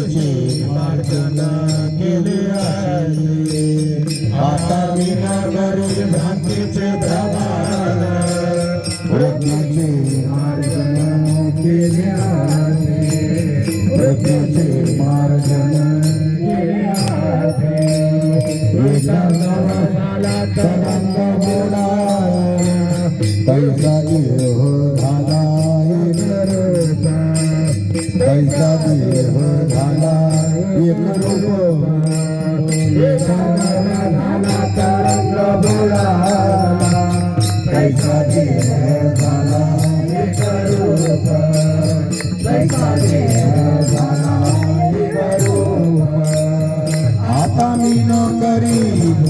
तुझी प्रार्थना केली आहे आता विना करून भ्रांतीचे प्रमाण मार्जन केले मार्जन तैसा देह झाला एक तैसा देह झाला एक रूप तैसा देह झाला एक रूप. आता मी न करी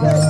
Bye.